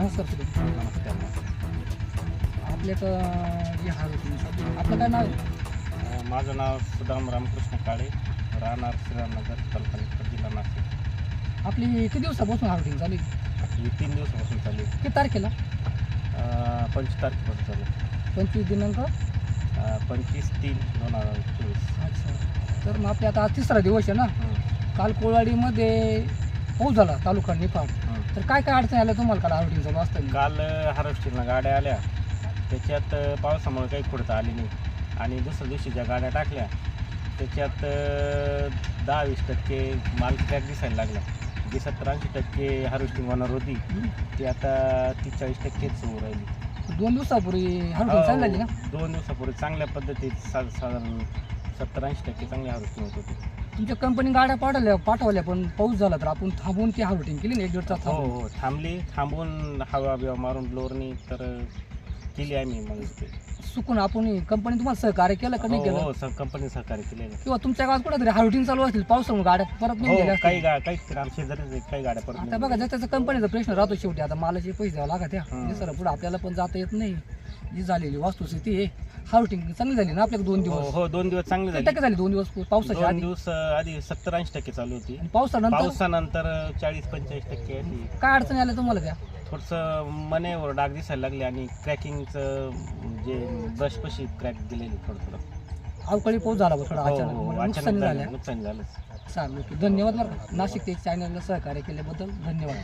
नमस्कार सर नमस्कार जे हार्वेस्टिंग आपलं काय नाव आहे? माझं नाव सुदाम रामकृष्ण काळे राहणार श्रीरामनगर तालुका जिल्हा नाशिक. आपली किती दिवसापासून हार्वेस्टिंग चालू आहे? ही तीन दिवसापासून चालू आहे. किती तारखेला? अं, पंचवीस तारखेपासून चालू आहे. पंचवीस दिनांक? अं, पंचवीस तीन दोन हजार चोवीस. अच्छा. तर मग आपले आता आज तिसरा दिवस आहे ना? हं, काल कोळवाडीमध्ये पाऊस झाला तालुका निफाड. तर काय काय अडचण आल्या तुम्हाला काल हार्वेस्टिंग चालू असताना काल हार्वेस्टिंगला गाड्या आल्या. त्याच्यात अं, पावसामुळे काही खुडता आली नाही. आणि दुसऱ्या दिवशी ज्या गाड्या टाकल्या त्याच्यात अं, दहा वीस टक्के माल क्रॅक दिसायला लागला. जी सत्तर ऐंशी टक्के हार्वेस्टिंग होणार होती? ती आता तीस चाळीस टक्केच होऊ राहिली. दोन दिवसापूर्वी हार्वेस्टिंग चालू झाली ना? हो, दोन दिवसापूर्वी चांगल्या पद्धतीत सा साधारण सत्तर ऐंशी टक्के चांगली हार्वेस्टिंग होत होती. तुमच्या कंपनी गाड्या पाठवल्या पाठवल्या पण पाऊस झाला तर आपण थांबून ती हार्वेस्टिंग केली ना एक दीड तास हो थांबून. हो थांबली. थांबून हवा बिवा मारून ब्लोअरनी तर केली आम्ही मग ते चुकून आपण कंपनी तुम्हाला सहकार्य केलं का नाही हो केलं? हो सब कंपनी सहकार्य केलेलं किंवा तुमच्या गावात कुठेतरी हार्वेस्टिंग चालू असतील पावसामुळे गाड्या परत हो नाही गेल्या असतील. काही गा काही आमच्या शेजारीच काही गाड्या परत आता नाही बघा ज्याचा कंपनीचा प्रश्न राहतो शेवटी आता मालाचे पैसे द्यावं लागत या हं. सर पुढे आपल्याला पण जाता येत नाही. जी झालेली वस्तुस्थिती आहे हार्वेस्टिंग चांगली झाली ना आपल्याला दोन हो दिवस? हो दोन दिवस चांगले किती झाले. टक्के झाली दोन दिवस पावसाच्या दोन आधी? दिवस अं, आधी सत्तर ऐंशी टक्के चालू होती. आणि पावसानंतर? पावसानंतर चाळीस पंचेचाळीस टक्के आली. काय अडचणी आल्या तुम्हाला त्या? थोडंसं मनेवर डाग दिसायला लागले आणि क्रॅकिंगचं जे ब्रशपाशी क्रॅक दिलेली थोडं थोडं. अवकाळी पाऊस झाला बा थोडा हो अचानक. हो नुकसानी झाल्या झालं. नुकसान झालंच चालेल ओके. धन्यवाद बरं. नाशिक ते चॅनलला सहकार्य केल्याबद्दल धन्यवाद.